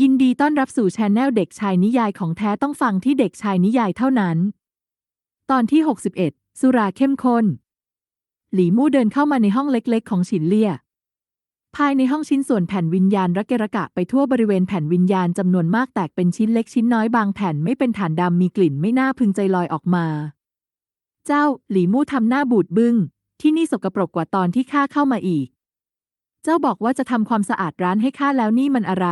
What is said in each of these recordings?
ยินดีต้อนรับสู่ช anel เด็กชายนิยายของแท้ต้องฟังที่เด็กชายนิยายเท่านั้น ตอนที่ 61 สุราเข้มข้น หลีมู่เดินเข้ามาในห้องเล็กๆ ของฉินเลี่ย ภายในห้องชิ้นส่วนแผ่นวิญญาณระเกะระกะไปทั่วบริเวณแผ่นวิญญาณจำนวนมากแตกเป็นชิ้นเล็กชิ้นน้อยบางแผ่นไม่เป็นฐานดำมีกลิ่นไม่น่าพึงใจลอยออกมา เจ้าหลีมู่ทำหน้าบูดบึง้ง ที่นี่สกปรกกว่าตอนที่ข้าเข้ามาอีก เจ้าบอกว่าจะทำความสะอาดร้านให้ข้าแล้วนี่มันอะไร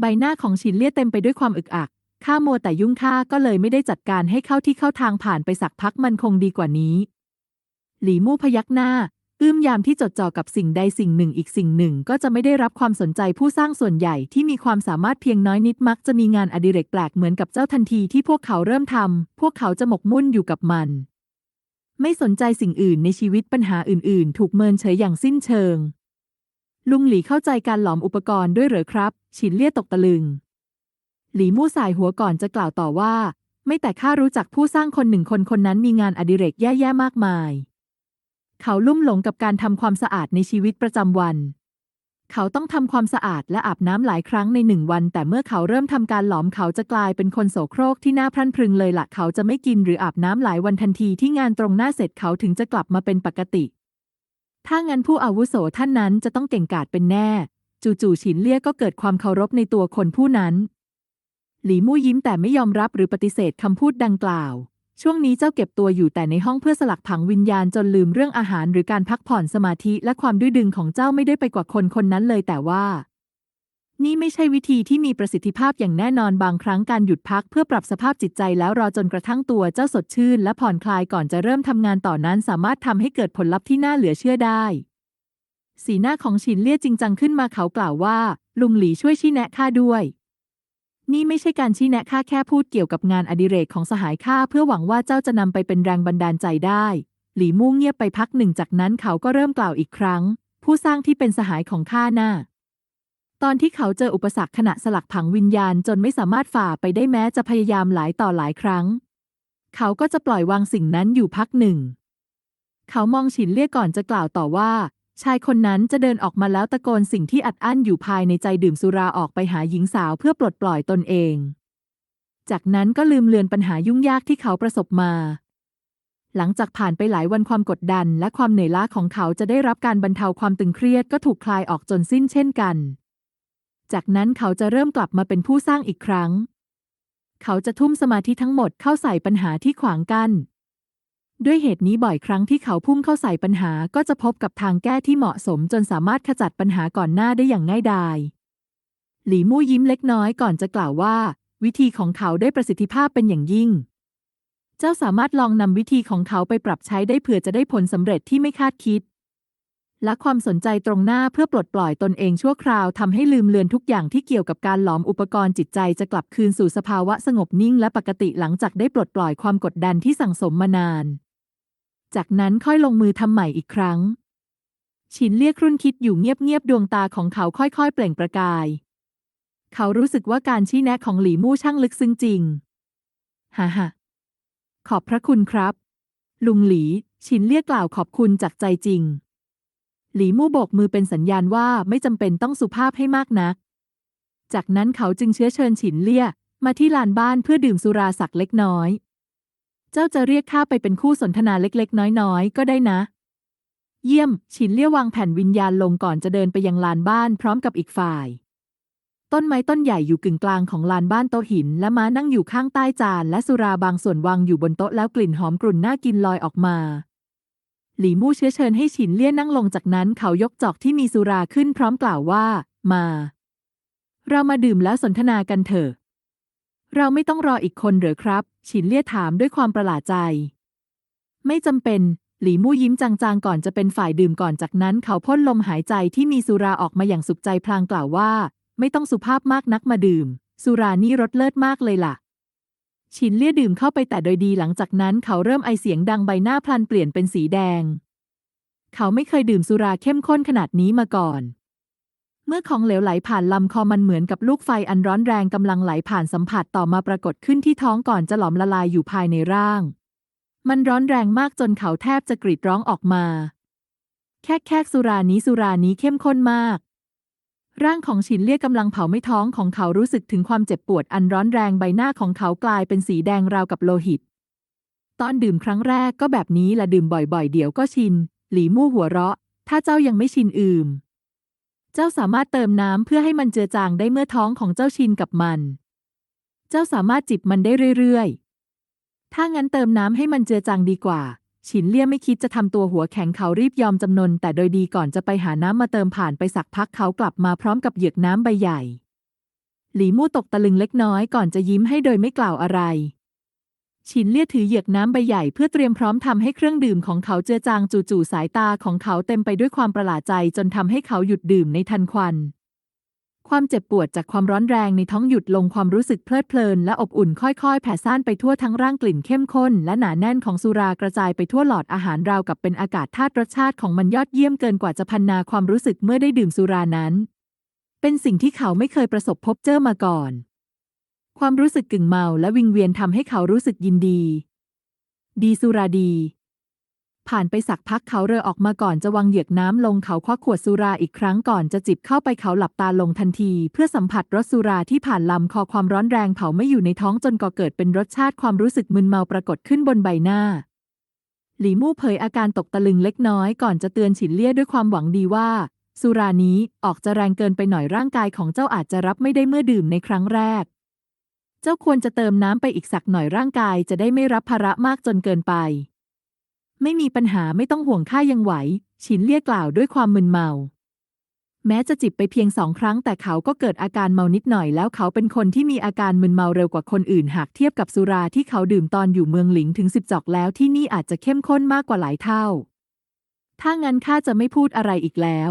ใบหน้าของฉินเลี่ยเต็มไปด้วยความอึกอัก ข้ามัวแต่ยุ่งข้าก็เลยไม่ได้จัดการให้เข้าที่เข้าทางผ่านไปสักพักมันคงดีกว่านี้ หลีมู่พยักหน้า อื้มยามที่จดจ่อกับสิ่งใดสิ่งหนึ่งอีกสิ่งหนึ่ง ก็จะไม่ได้รับความสนใจผู้สร้างส่วนใหญ่ที่มีความสามารถเพียงน้อยนิดมักจะมีงานอดิเรกแปลกเหมือนกับเจ้าทันทีที่พวกเขาเริ่มทำพวกเขาจะหมกมุ่นอยู่กับมัน ไม่สนใจสิ่งอื่นในชีวิตปัญหาอื่น ๆ ถูกเมินเฉยอย่างสิ้นเชิง ลุงหลีเข้าใจการหลอมอุปกรณ์ด้วยเหรอครับ ฉินเลี่ยตกตะลึง หลีมู่สายหัวก่อนจะกล่าวต่อว่า ไม่แต่ข้ารู้จักผู้สร้างคนหนึ่งคนคนนั้นมีงานอดิเรกแย่ๆมากมาย เขาลุ่มหลงกับการทำความสะอาดในชีวิตประจำวัน เขาต้องทำความสะอาดและอาบน้ำหลายครั้งในหนึ่งวัน แต่เมื่อเขาเริ่มทำการหลอมเขาจะกลายเป็นคนโสโครกที่น่าพรั่นพรึงเลยละเขาจะไม่กินหรืออาบน้ำหลายวันทันทีที่งานตรงหน้าเสร็จเขาถึงจะกลับมาเป็นปกติ ถ้างั้นผู้อาวุโสท่านนั้นจะต้องเก่งกาจเป็นแน่ จู่ๆฉินเลี่ยก็เกิดความเคารพในตัวคนผู้นั้น หลีมู่ยิ้มแต่ไม่ยอมรับหรือปฏิเสธคำพูดดังกล่าว ช่วงนี้เจ้าเก็บตัวอยู่แต่ในห้องเพื่อสลักผังวิญญาณจนลืมเรื่องอาหารหรือการพักผ่อนสมาธิและความดื้อดึงของเจ้าไม่ได้ไปกว่าคนคนนั้นเลยแต่ว่า นี่ไม่ใช่วิธีที่มีประสิทธิภาพอย่างแน่นอนบางครั้งการหยุดพักเพื่อปรับสภาพจิตใจแล้วรอจนกระทั่งตัวเจ้าสดชื่น และผ่อนคลายก่อนจะเริ่มทำงานต่อนั้นสามารถทำให้เกิดผลลัพธ์ที่น่าเหลือเชื่อได้ สีหน้าของฉินเลี่ยจริงจังขึ้นมาเขากล่าวว่า ลุงหลีช่วยชี้แนะข้าด้วย นี่ไม่ใช่การชี้แนะข้าแค่พูดเกี่ยวกับงานอดิเรกของสหายข้าเพื่อหวังว่าเจ้าจะนำไปเป็นแรงบันดาลใจได้ หลีมู่เงียบไปพักหนึ่งจากนั้นเขาก็เริ่มกล่าวอีกครั้ง ผู้สร้างที่เป็นสหายของข้าน่ะ ตอนที่เขาเจออุปสรรคขณะสลักผังวิญญาณจนไม่สามารถฝ่าไปได้แม้จะพยายามหลายต่อหลายครั้ง เขาก็จะปล่อยวางสิ่งนั้นอยู่พักหนึ่ง เขามองฉินเลี่ยก่อนจะกล่าวต่อว่า ชายคนนั้นจะเดินออกมาแล้วตะโกนสิ่งที่อัดอั้นอยู่ภายในใจดื่มสุราออกไปหาหญิงสาวเพื่อปลดปล่อยตนเอง จากนั้นก็ลืมเลือนปัญหายุ่งยากที่เขาประสบมาหลังจากผ่านไปหลายวันความกดดันและความเหนื่อยล้าของเขาจะได้รับการบรรเทาความตึงเครียดก็ถูกคลายออกจนสิ้นเช่นกัน จากนั้นเขาจะเริ่มกลับมาเป็นผู้สร้างอีกครั้ง เขาจะทุ่มสมาธิทั้งหมดเข้าใส่ปัญหาที่ขวางกัน้น ด้วยเหตุนี้บ่อยครั้งที่เขาพุ่งเข้าใส่ปัญหาก็จะพบกับทางแก้ที่เหมาะสมจนสามารถขจัดปัญหาก่อนหน้าได้อย่างง่ายดาย หลีมู่ยิ้มเล็กน้อยก่อนจะกล่าวว่า วิธีของเขาได้ประสิทธิภาพเป็นอย่างยิ่ง เจ้าสามารถลองนำวิธีของเขาไปปรับใช้ได้เผื่อจะได้ผลสำเร็จที่ไม่คาดคิด และความสนใจตรงหน้าเพื่อปลดปล่อยตนเองชั่วคราวทำให้ลืมเลือนทุกอย่างที่เกี่ยวกับการหลอมอุปกรณ์จิตใจจะกลับคืนสู่สภาวะสงบนิ่งและปกติหลังจากได้ปลดปล่อยความกดดันที่สั่งสมมานาน จากนั้นค่อยลงมือทำใหม่อีกครั้งฉินเลี่ยครุ่นคิดอยู่เงียบๆดวงตาของเขาค่อยๆ เปล่งประกาย เขารู้สึกว่าการชี้แนะของหลีมู่ช่างลึกซึ้งจริงฮ่าฮ่าขอบพระคุณครับ ลุงหลีฉินเลี่ยกล่าวขอบคุณจากใจจริง หลีมู่โบกมือเป็นสัญญาณว่าไม่จำเป็นต้องสุภาพให้มากนัก จากนั้นเขาจึงเชื้อเชิญฉินเลี่ยมาที่ลานบ้านเพื่อดื่มสุราสักเล็กน้อย เจ้าจะเรียกข้าไปเป็นคู่สนทนาเล็กๆ น้อยๆ ก็ได้นะ เยี่ยม ฉินเลี่ยวางแผ่นวิญญาณลงก่อนจะเดินไปยังลานบ้านพร้อมกับอีกฝ่าย ต้นไม้ต้นใหญ่อยู่กึ่งกลางของลานบ้านโต๊ะหิน และม้านั่งอยู่ข้างใต้จาน และสุราบางส่วนวางอยู่บนโต๊ะแล้วกลิ่นหอมกรุ่นน่ากินลอยออกมา หลี่มู่เชื้อเชิญให้ฉินเลี่ยนั่งลงจากนั้นเขายกจอกที่มีสุราขึ้นพร้อมกล่าวว่า มา เรามาดื่มแล้วสนทนากันเถอะ เราไม่ต้องรออีกคนหรือครับ ฉินเลี่ยถามด้วยความประหลาดใจ ไม่จำเป็น หลี่มู่ยิ้มจางๆก่อนจะเป็นฝ่ายดื่มก่อนจากนั้น เขาพ่นลมหายใจที่มีสุราออกมาอย่างสุขใจพลางกล่าวว่า ไม่ต้องสุภาพมากนักมาดื่ม สุรานี่รสเลิศมากเลยล่ะ ฉินเลี่ยดื่มเข้าไปแต่โดยดีหลังจากนั้นเขาเริ่มไอเสียงดังใบหน้าพลันเปลี่ยนเป็นสีแดง เขาไม่เคยดื่มสุราเข้มข้นขนาดนี้มาก่อน เมื่อของเหลวไหลผ่านลำคอมันเหมือนกับลูกไฟอันร้อนแรงกำลังไหลผ่านสัมผัสต่อมาปรากฏขึ้นที่ท้องก่อนจะหลอมละลายอยู่ภายในร่าง มันร้อนแรงมากจนเขาแทบจะกรีดร้องออกมา แค่แค่สุรานี้สุรานี้เข้มข้นมาก ร่างของฉินเลี่ยกำลังเผาไม่ท้องของเขารู้สึกถึงความเจ็บปวดอันร้อนแรงใบหน้าของเขากลายเป็นสีแดงราวกับโลหิต ตอนดื่มครั้งแรกก็แบบนี้ละดื่มบ่อยๆ เดี๋ยวก็ชิน หลีมู่หัวเราะ ถ้าเจ้ายังไม่ชินอืมเจ้าสามารถเติมน้ำเพื่อให้มันเจือจางได้เมื่อท้องของเจ้าชินกับมัน เจ้าสามารถจิบมันได้เรื่อยๆ ถ้างั้นเติมน้ำให้มันเจือจางดีกว่า ฉินเลี่ยไม่คิดจะทำตัวหัวแข็งเขารีบยอมจำนน แต่โดยดีก่อนจะไปหาน้ำมาเติมผ่านไปสักพักเขากลับมาพร้อมกับเหยือกน้ำใบใหญ่ หลีมู่ตกตะลึงเล็กน้อยก่อนจะยิ้มให้โดยไม่กล่าวอะไร ฉินเลี่ยถือเหยือกน้ำใบใหญ่เพื่อเตรียมพร้อมทำให้เครื่องดื่มของเขาเจือจางจู่ๆสายตาของเขาเต็มไปด้วยความประหลาดใจจนทำให้เขาหยุดดื่มในทันควัน ความเจ็บปวดจากความร้อนแรงในท้องหยุดลงความรู้สึกเพลิดเพลินและอบอุ่นค่อยๆ แผ่ซ่านไปทั่วทั้งร่างกลิ่นเข้มข้น และหนาแน่นของสุรากระจายไปทั่วหลอดอาหารราวกับเป็นอากาศธาตุรสชาติของมันยอดเยี่ยมเกินกว่าจะพันนาความรู้สึกเมื่อได้ดื่มสุรานั้น เป็นสิ่งที่เขาไม่เคยประสบพบเจอมาก่อน ความรู้สึกกึ่งเมาและวิงเวียนทำให้เขารู้สึกยินดี ดีสุราดี ผ่านไปสักพักเขาเรอออกมาก่อนจะวางเหยือกน้ำลงเขาควักขวดสุราอีกครั้งก่อนจะจิบเข้าไปเขาหลับตาลงทันที เพื่อสัมผัสรสสุราที่ผ่านลำคอความร้อนแรงเผาไม่อยู่ในท้องจนก่อเกิดเป็นรสชาติความรู้สึกมึนเมาปรากฏขึ้นบนใบหน้า หลีมู่เผยอาการตกตะลึงเล็กน้อยก่อนจะเตือนฉินเลี่ยด้วยความหวังดีว่า สุรานี้ออกจะแรงเกินไปหน่อยร่างกายของเจ้าอาจจะรับไม่ได้เมื่อดื่มในครั้งแรก เจ้าควรจะเติมน้ำไปอีกสักหน่อยร่างกายจะได้ไม่รับภาระมากจนเกินไป ไม่มีปัญหาไม่ต้องห่วงข้ายังไหว ฉินเลี่ยกล่าวด้วยความมึนเมา แม้จะจิบไปเพียงสองครั้ง แต่เขาก็เกิดอาการเมานิดหน่อยแล้วเขาเป็นคนที่มีอาการมึนเมาเร็วกว่าคนอื่น หากเทียบกับสุราที่เขาดื่มตอนอยู่เมืองหลิงถึงสิบจอกแล้วที่นี่อาจจะเข้มข้นมากกว่าหลายเท่า ถ้างั้นข้าจะไม่พูดอะไรอีกแล้ว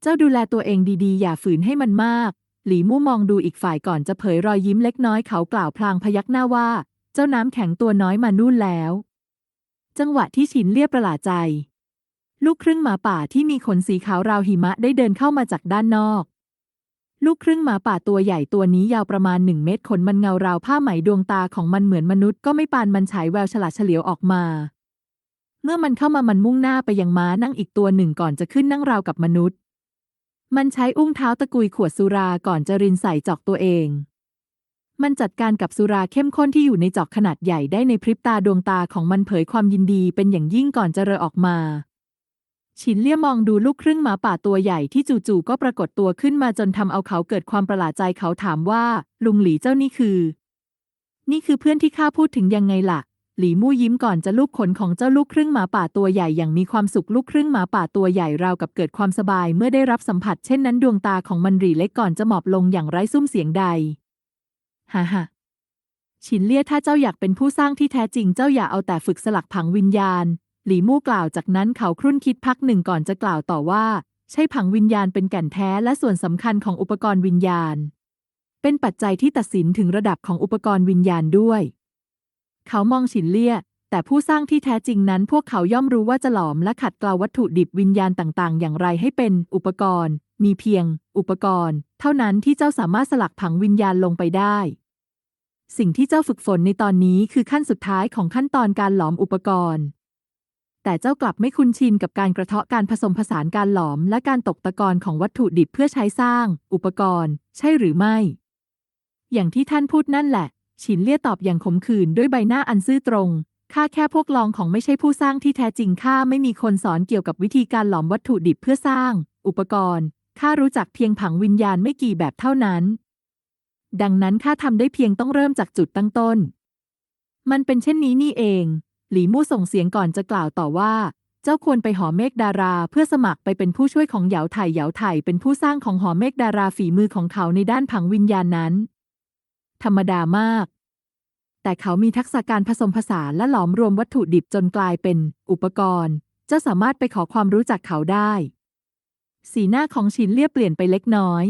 เจ้าดูแลตัวเองดีๆ อย่าฝืนให้มันมาก หลีมู่มองดูอีกฝ่ายก่อนจะเผยรอยยิ้มเล็กน้อยเขากล่าวพลางพยักหน้าว่า เจ้าน้ำแข็งตัวน้อยมานู่นแล้ว จังหวะที่ฉินเรียบประหลาดใจ ลูกครึ่งหมาป่าที่มีขนสีขาวราวหิมะได้เดินเข้ามาจากด้านนอก ลูกครึ่งหมาป่าตัวใหญ่ตัวนี้ยาวประมาณหนึ่งเมตรขนมันเงาราวผ้าไหมดวงตาของมันเหมือนมนุษย์ก็ไม่ปานมันฉายแววฉลาดเฉลียวออกมา เมื่อมันเข้ามามันมุ่งหน้าไปยังม้านั่งอีกตัวหนึ่งก่อนจะขึ้นนั่งราวกับมนุษย์ มันใช้อุ้งเท้าตะกุยขวดสุราก่อนจะรินใส่จอกตัวเอง มันจัดการกับสุราเข้มข้นที่อยู่ในจอกขนาดใหญ่ได้ในพริบตาดวงตาของมันเผยความยินดีเป็นอย่างยิ่งก่อนจะเรอออกมา ฉินเลี่ยมองดูลูกครึ่งหมาป่าตัวใหญ่ที่จู่ๆก็ปรากฏตัวขึ้นมาจนทำเอาเขาเกิดความประหลาดใจเขาถามว่า ลุงหลีเจ้านี่คือ นี่คือเพื่อนที่ข้าพูดถึงยังไงล่ะ หลีมู่ยิ้มก่อนจะลูบขนของเจ้าลูกครึ่งหมาป่าตัวใหญ่อย่างมีความสุขลูกครึ่งหมาป่าตัวใหญ่ราวกับเกิดความสบายเมื่อได้รับสัมผัสเช่นนั้นดวงตาของมันหรีเล็กก่อนจะหมอบลงอย่างไร้ซุ้มเสียงใด ฮ่าฮ่าฉินเลี่ยถ้าเจ้าอยากเป็นผู้สร้างที่แท้จริงเจ้าอย่าเอาแต่ฝึกสลักผังวิญญาณ หลีมู่กล่าวจากนั้นเขาครุ่นคิดพักหนึ่งก่อนจะกล่าวต่อว่า ใช่ผังวิญญาณเป็นแก่นแท้และส่วนสำคัญของอุปกรณ์วิญญาณ เป็นปัจจัยที่ตัดสินถึงระดับของอุปกรณ์วิญญาณด้วย เขามองฉินเลี่ยแต่ผู้สร้างที่แท้จริงนั้นพวกเขาย่อมรู้ว่าจะหลอมและขัดเกลาวัตถุดิบวิญญาณต่างๆ อย่างไรให้เป็นอุปกรณ์ มีเพียง อุปกรณ์ เท่านั้นที่เจ้าสามารถสลักผังวิญญาณลงไปได้ สิ่งที่เจ้าฝึกฝนในตอนนี้คือขั้นสุดท้ายของขั้นตอนการหลอมอุปกรณ์ แต่เจ้ากลับไม่คุ้นชินกับการกระเทาะการผสมผสานการหลอมและการตกตะกอนของวัตถุดิบเพื่อใช้สร้าง อุปกรณ์ ใช่หรือไม่ อย่างที่ท่านพูดนั่นแหละ ฉินเลี่ยตอบอย่างขมขื่นด้วยใบหน้าอันซื่อตรง ข้าแค่พวกลองของไม่ใช่ผู้สร้างที่แท้จริงข้าไม่มีคนสอนเกี่ยวกับวิธีการหลอมวัตถุดิบเพื่อสร้าง อุปกรณ์ข้ารู้จักเพียงผังวิญญาณไม่กี่แบบเท่านั้น ดังนั้นข้าทำได้เพียงต้องเริ่มจากจุดตั้งต้น มันเป็นเช่นนี้นี่เอง หลีมู่ส่งเสียงก่อนจะกล่าวต่อว่า เจ้าควรไปหอเมฆดาราเพื่อสมัครไปเป็นผู้ช่วยของเหยาไถ่เหยาไถ่เป็นผู้สร้างของหอเมฆดาราฝีมือของเขาในด้านผังวิญญาณนั้น ธรรมดามาก แต่เขามีทักษะการผสมผสานและหลอมรวมวัตถุดิบจนกลายเป็น อุปกรณ์ เจ้าสามารถไปขอความรู้จักเขาได้ สีหน้าของชินเลี่ยเปลี่ยนไปเล็กน้อย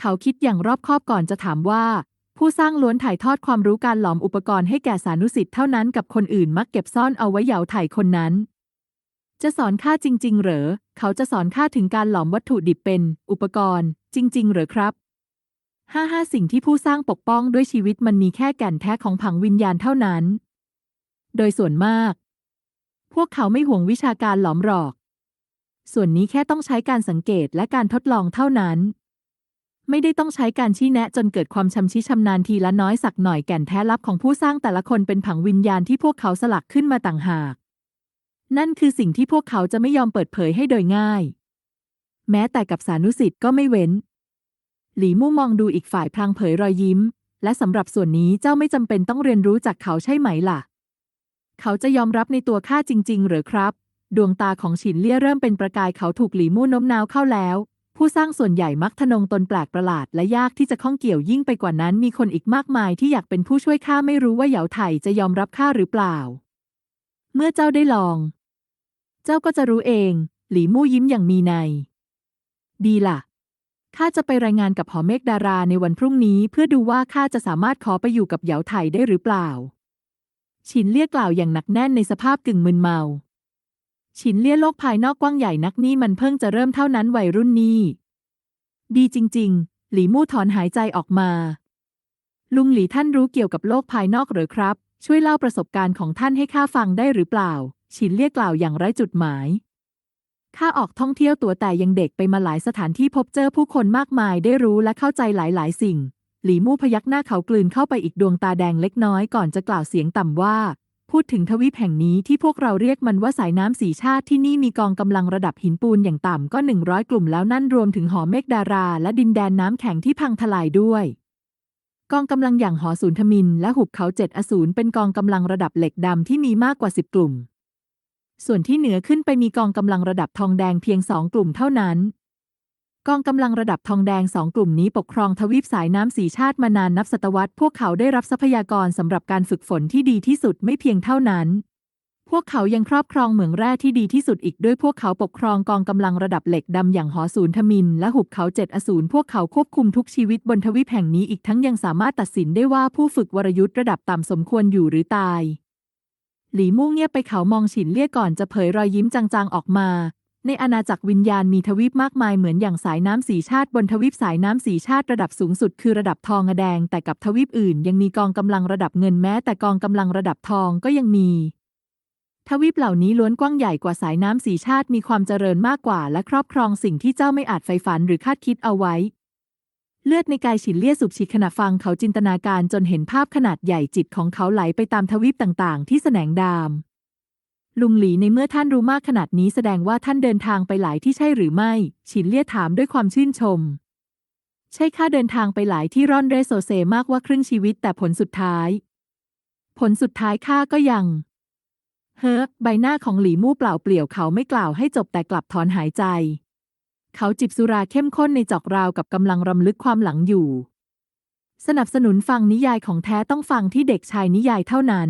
เขาคิดอย่างรอบคอบก่อนจะถามว่า ผู้สร้างล้วนถ่ายทอดความรู้การหลอมอุปกรณ์ให้แก่สานุสิทธิ์เท่านั้นกับคนอื่นมักเก็บซ่อนเอาไว้เหยาถ่ายคนนั้น จะสอนข้าจริง ๆ เหรอ เขาจะสอนข้าถึงการหลอมวัตถุดิบเป็น อุปกรณ์ จริง ๆ เหรอครับห้าห้าสิ่งที่ผู้สร้างปกป้องด้วยชีวิตมันมีแค่แก่นแท้ของผังวิญญาณเท่านั้น โดยส่วนมาก พวกเขาไม่ห่วงวิชาการหลอมหรอก ส่วนนี้แค่ต้องใช้การสังเกตและการทดลองเท่านั้น ไม่ได้ต้องใช้การชี้แนะจนเกิดความชำชิชำนาญทีละน้อยสักหน่อยแก่นแท้ลับของผู้สร้างแต่ละคนเป็นผังวิญญาณที่พวกเขาสลักขึ้นมาต่างหาก นั่นคือสิ่งที่พวกเขาจะไม่ยอมเปิดเผยให้โดยง่าย แม้แต่กับสานุสิทธ์ก็ไม่เว้น หลีมู่มองดูอีกฝ่ายพลางเผยรอยยิ้ม และสำหรับส่วนนี้เจ้าไม่จำเป็นต้องเรียนรู้จากเขาใช่ไหมล่ะ เขาจะยอมรับในตัวข้าจริง ๆ หรือครับ ดวงตาของฉินเลี่ยเริ่มเป็นประกายเขาถูกหลีมู่โน้มน้าวเข้าแล้ว ผู้สร้างส่วนใหญ่มักทะนงตนแปลกประหลาดและยากที่จะข้องเกี่ยวยิ่งไปกว่านั้นมีคนอีกมากมายที่อยากเป็นผู้ช่วยข้าไม่รู้ว่าเหยาไถ่จะยอมรับข้าหรือเปล่า เมื่อเจ้าได้ลอง เจ้าก็จะรู้เอง หลีมู่ยิ้มอย่างมีใน ดีล่ะข้าจะไปรายงานกับหอเมฆดาราในวันพรุ่งนี้ เพื่อดูว่าข้าจะสามารถขอไปอยู่กับเหยาไถ่ได้หรือเปล่าฉินเลี่ยกล่าวอย่างหนักแน่นในสภาพกึ่งมึนเมา ฉินเลี่ยโลกภายนอกกว้างใหญ่นักนี่มันเพิ่งจะเริ่มเท่านั้นวัยรุ่นนี่ ดีจริง ๆ หลีมู่ถอนหายใจออกมา ลุงหลีท่านรู้เกี่ยวกับโลกภายนอกหรือครับ ช่วยเล่าประสบการณ์ของท่านให้ข้าฟังได้หรือเปล่า ฉินเลี่ยกล่าวอย่างไร้จุดหมายข้าออกท่องเที่ยวตัวแต่ยังเด็กไปมาหลายสถานที่พบเจอผู้คนมากมายได้รู้และเข้าใจหลายๆ สิ่ง หลีมู่พยักหน้าเขากลืนเข้าไปอีกดวงตาแดงเล็กน้อยก่อนจะกล่าวเสียงต่ำว่า พูดถึงทวีปแห่งนี้ที่พวกเราเรียกมันว่าสายน้ำสีชาติที่นี่มีกองกำลังระดับหินปูนอย่างต่ำก็หนึ่งร้อยกลุ่มแล้วนั่นรวมถึงหอเมฆดารา และดินแดนน้ำแข็งที่พังทลายด้วย กองกำลังอย่างหอศูนย์ทมิน และหุบเขาเจ็ดอสูรเป็นกองกำลังระดับเหล็กดำที่มีมากกว่าสิบกลุ่ม ส่วนที่เหนือขึ้นไปมีกองกำลังระดับทองแดงเพียงสองกลุ่มเท่านั้น กองกำลังระดับทองแดงสองกลุ่มนี้ปกครองทวีปสายน้ำสีชาติมานานนับศตวรรษ พวกเขาได้รับทรัพยากรสำหรับการฝึกฝนที่ดีที่สุดไม่เพียงเท่านั้น พวกเขายังครอบครองเหมืองแร่ที่ดีที่สุดอีกด้วยพวกเขาปกครองกองกำลังระดับเหล็กดำอย่างหอศูนย์ทมิน และหุบเขาเจ็ดอสูรพวกเขาควบคุมทุกชีวิตบนทวีปแห่งนี้อีกทั้งยังสามารถตัดสินได้ว่าผู้ฝึกวรยุทธ์ระดับต่ำสมควรอยู่หรือตายหลีมู่เงียบไปเขามองฉินเลี่ยก่อนจะเผยรอยยิ้มจางๆออกมา ในอาณาจักรวิญญาณมีทวีปมากมายเหมือนอย่างสายน้ำสีชาติบนทวีปสายน้ำสีชาติระดับสูงสุดคือระดับทองแดง แต่กับทวีปอื่น ยังมีกองกำลังระดับเงินแม้ แต่กองกำลังระดับทองก็ยังมี ทวีปเหล่านี้ล้วนกว้างใหญ่กว่าสายน้ำสีชาติมีความเจริญมากกว่า และครอบครองสิ่งที่เจ้าไม่อาจใฝ่ฝันหรือคาดคิดเอาไว้ เลือดในกายฉินเลี่ยสุบฉีดขณะฟังเขาจินตนาการจนเห็นภาพขนาดใหญ่จิตของเขาไหลไปตามทวีปต่างๆ ที่แสนงดาม ลุงหลีในเมื่อท่านรู้มากขนาดนี้แสดงว่าท่านเดินทางไปหลายที่ใช่หรือไม่ ฉินเลี่ยถามด้วยความชื่นชม ใช่ข้าเดินทางไปหลายที่ร่อนเรโซเซมากว่าครึ่งชีวิตแต่ผลสุดท้าย ผลสุดท้ายข้าก็ยัง เฮ้อใบหน้าของหลีมู่เปล่าเปลี่ยวเขาไม่กล่าวให้จบแต่กลับถอนหายใจ เขาจิบสุราเข้มข้นในจอกราวกับกำลังรำลึกความหลังอยู่ สนับสนุนฟังนิยายของแท้ต้องฟังที่เด็กชายนิยายเท่านั้น